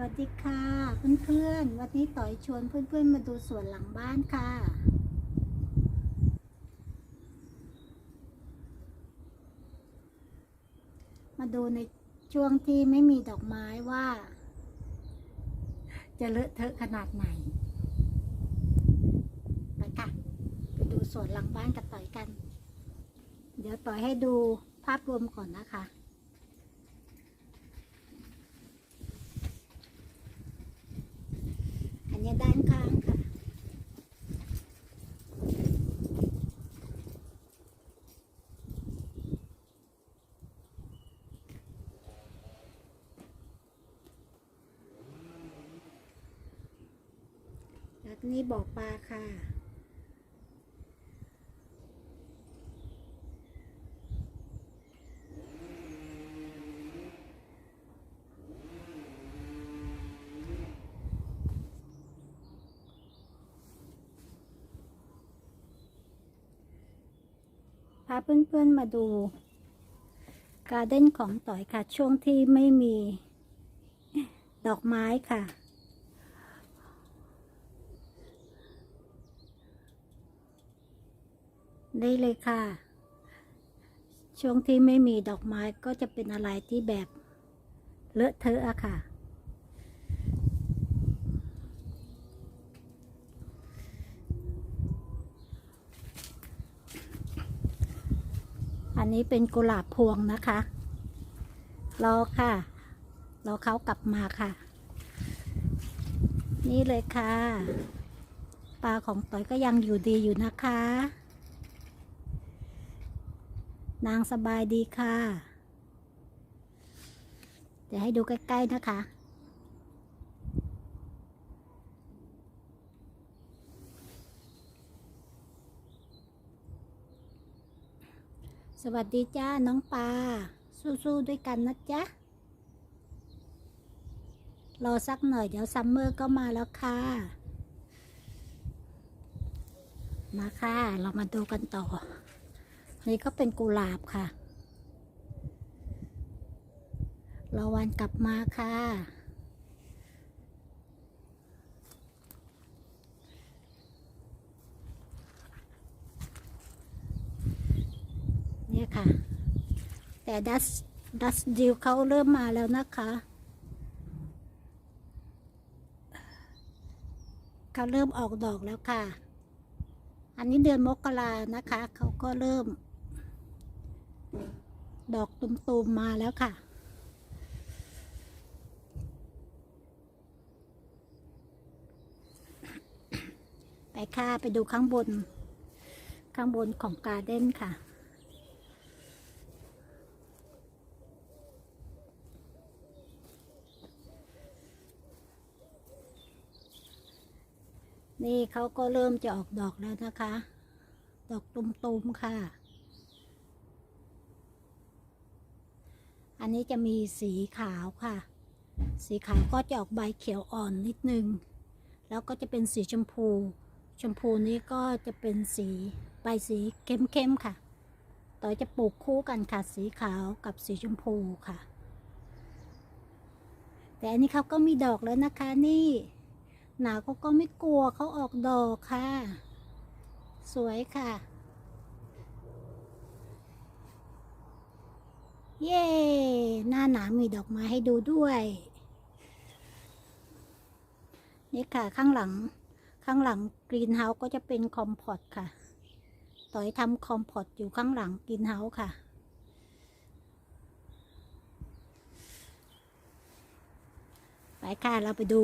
วัสดีค่ะเพื่อนๆ วันนี้ต่อยชวนเพื่อนๆ มาดูสวนหลังบ้านค่ะ มาดูในช่วงที่ไม่มีดอกไม้ว่า จะเลอะเทอะขนาดไหนไปค่ะไปดูสวนหลังบ้านกับต่อยกัน เดี๋ยวต่อยให้ดูภาพรวมก่อนนะคะ อันนี้ด้านข้างค่ะ แล้วนี่บ่อปลาค่ะ พาเพื่อนๆมาดู การ์เด้นของต่อยค่ะ ช่วงที่ไม่มี ดอกไม้ค่ะ ได้เลยค่ะ ช่วงที่ไม่มีดอกไม้ก็จะเป็นอะไรที่แบบเลอะเทอะอะค่ะ อันนี้เป็นกุหลาบพวงนะคะ รอค่ะ รอเขากลับมาค่ะ นี่เลยค่ะ ปลาของต่อยก็ยังอยู่ดีอยู่นะคะ นางสบายดีค่ะเดี๋ยวให้ดูใกล้ ๆ นะคะ สวัสดีจ้า น้องปลา สู้ๆด้วยกันนะจ๊ะ รอสักหน่อยเดี๋ยวซัมเมอร์ก็มาแล้วค่ะ มาค่ะ เรามาดูกันต่อ นี่ก็เป็นกุหลาบค่ะรอวันกลับมาค่ะ เนี่ยค่ะ แต่ดัสดัสดิวเขาเริ่มมาแล้วนะคะ เขาเริ่มออกดอกแล้วค่ะ อันนี้เดือนมกรานะคะ เขาก็เริ่ม ดอกตุ่มๆมาแล้วค่ะ ไปค่ะไปดูข้างบน ข้างบนของการ์เด้นค่ะ นี่เขาก็เริ่มจะออกดอกแล้วนะคะ ดอกตุมๆค่ะ อันนี้จะมีสีขาวค่ะ สีขาวก็จะออกใบเขียวอ่อนนิดนึง แล้วก็จะเป็นสีชมพู ชมพูนี้ก็จะเป็นสีใบสีเข้มๆค่ะ ต่อจะปลูกคู่กันค่ะ สีขาวกับสีชมพูค่ะ แต่อันนี้เขาก็มีดอกแล้วนะคะนี่ หนาวเขาก็ไม่กลัวเขาออกดอกค่ะ สวยค่ะ เย้ หน้าหนาวมีดอกไม้ให้ดูด้วย นี่ค่ะข้างหลัง ข้างหลังกรีนเฮาส์ก็จะเป็นคอมพอตค่ะ ต่อยทำคอมพอตอยู่ข้างหลังกรีนเฮาส์ค่ะ ไปค่ะ เราไปดู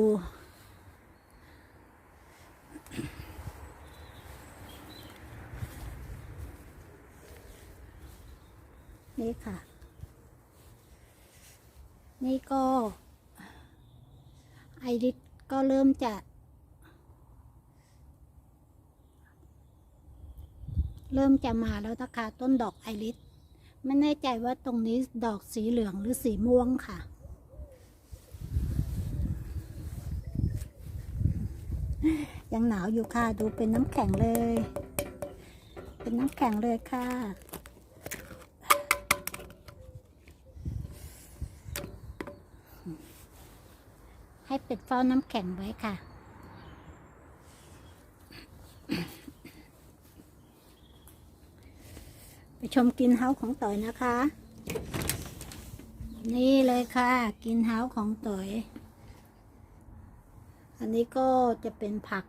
นี่ค่ะ นี่ก็ไอริสก็เริ่มจะ เริ่มจะมาแล้วนะคะต้นดอกไอริสไม่แน่ใจว่าตรงนี้ดอกสีเหลืองหรือสีม่วงค่ะ ยังหนาวอยู่ค่ะดูเป็นน้ำแข็งเลย เป็นน้ำแข็งเลยค่ะ ให้ติดเฝ้าน้ำแข็งไว้ค่ะ ไปชมกินเฮาของต่อยนะคะ นี่เลยค่ะ กินเฮาของต่อย อันนี้ก็จะเป็นผัก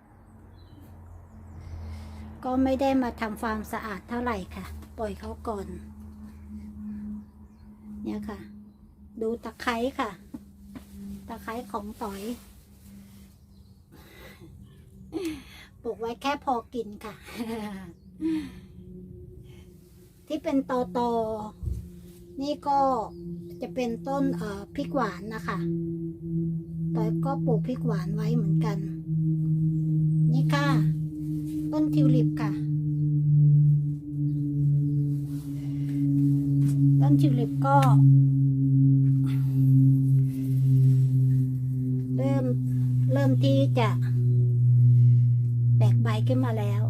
ก็ไม่ได้มาทำความสะอาดเท่าไหร่ค่ะ ปล่อยเขาก่อน เนี่ยค่ะ ดูตะไคร้ค่ะ ตะไคร้ของต่อย ปลูกไว้แค่พอกินค่ะ ที่เป็นตอตอนี่ก็จะเป็นต้นเอ่อพริกหวานนะคะต่อยก็ปลูกพริกหวานไว้เหมือนกัน นี่ค่ะ ต้นทิวลิปค่ะ ต้นทิวลิปก็ จะแตกใบขึ้นมาแล้ว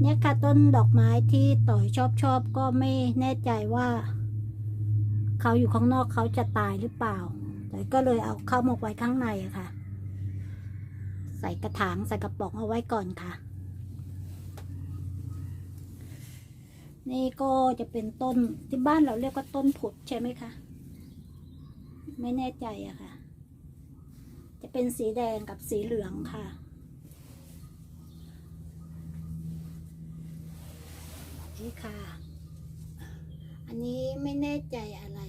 เนี่ยค่ะต้นดอกไม้ที่ต่อยชอบชอบก็ไม่แน่ใจว่า เขาอยู่ข้างนอกเขาจะตายหรือเปล่าต่ก็เลยเอาเข้ามาไว้ข้างในค่ะ ใส่กระถางใส่กระป๋องเอาไว้ก่อนค่ะ นี่ก็จะเป็นต้นที่บ้านเราเรียกว่าต้นผุดใช่ไหมคะ ไม่แน่ใจอะค่ะ จะเป็นสีแดงกับสีเหลืองค่ะ นี่ค่ะ อันนี้ไม่แน่ใจอะไร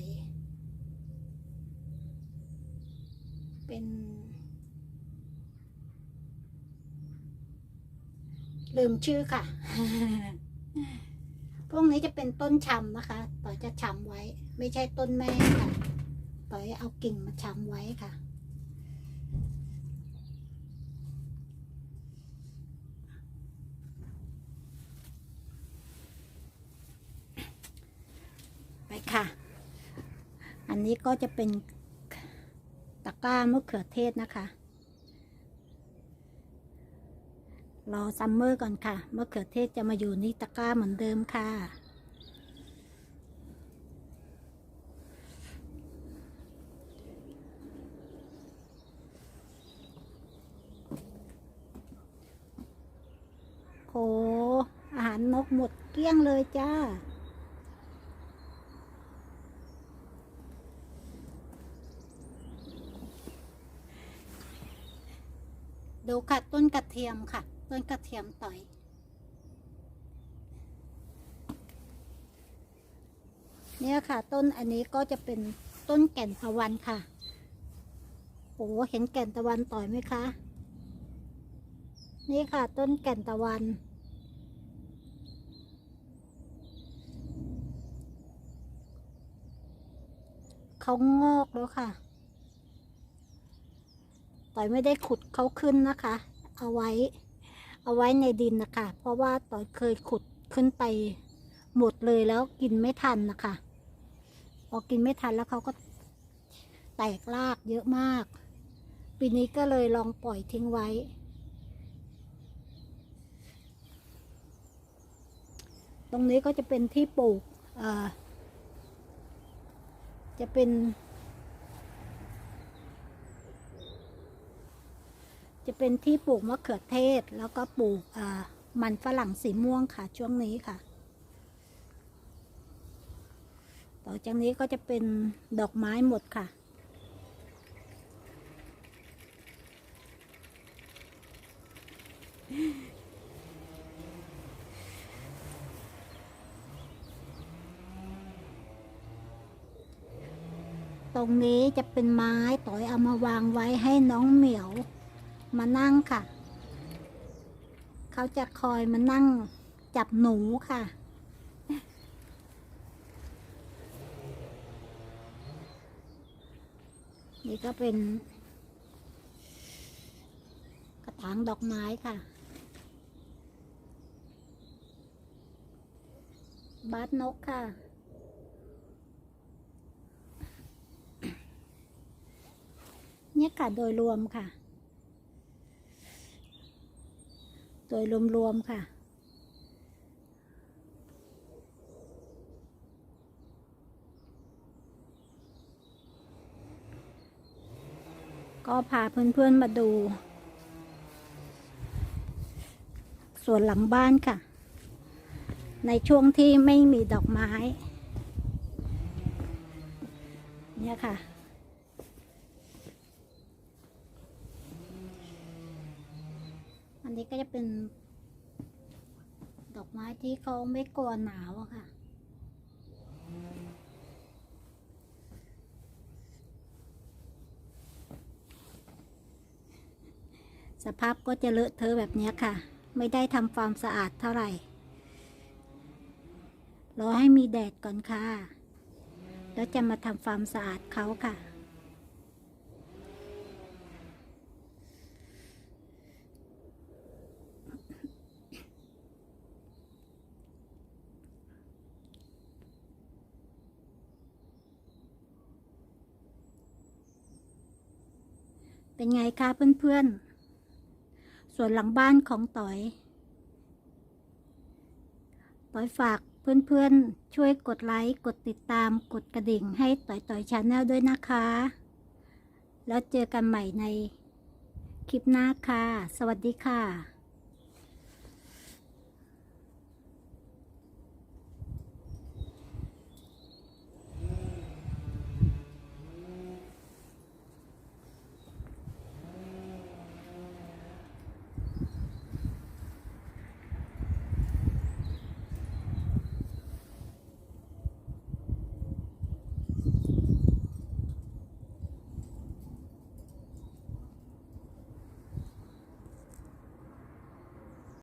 เป็น ลืมชื่อค่ะ พวกนี้จะเป็นต้นชำนะคะ ต่อจะชำไว้ ไม่ใช่ต้นแม่ค่ะ ต่อยเอากิ่งมาชำไว้ค่ะ ไปค่ะ อั นนี้ก็จะเป็นตะกร้ามะเขือเทศนะคะ รอซัมเมอร์ก่อนค่ะมะเขือเทศจะมาอยู่ในตะกร้าเหมือนเดิมค่ะ โหอาหารนกหมดเกลี้ยงเลยจ้า ดูค่ะต้นกระเทียมค่ะ ต้นกระเทียมต่อย เนี่ยค่ะ ต้นอันนี้ก็จะเป็นต้นแก่นตะวันค่ะโอ้เห็นแก่นตะวันต่อยไหมคะ นี่ค่ะ ต้นแก่นตะวันเขางอกแล้วค่ะ ต่อยไม่ได้ขุดเขาขึ้นนะคะ เอาไว้ เอาไว้ในดินนะคะ เพราะว่าต่อยเคยขุดขึ้นไปหมดเลยแล้วกินไม่ทันนะคะพอกินไม่ทันแล้วเขาก็แตกรากเยอะมาก ปีนี้ก็เลยลองปล่อยทิ้งไว้ ตรงนี้ก็จะเป็นที่ปลูกเอ่อจะเป็น จะ เป็นที่ปลูกมะเขือเทศ แล้วก็ปลูกมันฝรั่งสีม่วงค่ะช่วงนี้ค่ะ ต่อจากนี้ก็จะเป็นดอกไม้หมดค่ะตรงนี้จะเป็นไม้ต่อยเอามาวางไว้ให้น้องเหมียว มานั่งค่ะ เขาจะคอยมานั่งจับหนูค่ะ นี่ก็เป็น กระถางดอกไม้ค่ะบาสนกค่ะ เนี่ยค่ะ โดยรวมค่ะ โดยรวมๆค่ะ ก็พาเพื่อนๆมาดู ส่วนหลังบ้านค่ะ ในช่วงที่ไม่มีดอกไม้ เนี่ยค่ะ อันนี้ก็จะเป็น ดอกไม้ที่เขาไม่กลัวหนาวอะค่ะ สภาพก็จะเลอะเทอะแบบเนี้ยค่ะ ไม่ได้ทำความสะอาดเท่าไหร่ รอให้มีแดดก่อนค่ะ แล้วจะมาทำความสะอาดเขาค่ะ เป็นไงคะเพื่อนๆ ส่วนหลังบ้านของต๋อย ต๋อยฝากเพื่อนๆ ช่วยกดไลค์ กดติดตาม กดกระดิ่งให้ต๋อยต๋อยชาแนลด้วยนะคะ แล้วเจอกันใหม่ในคลิปหน้าค่ะ สวัสดีค่ะ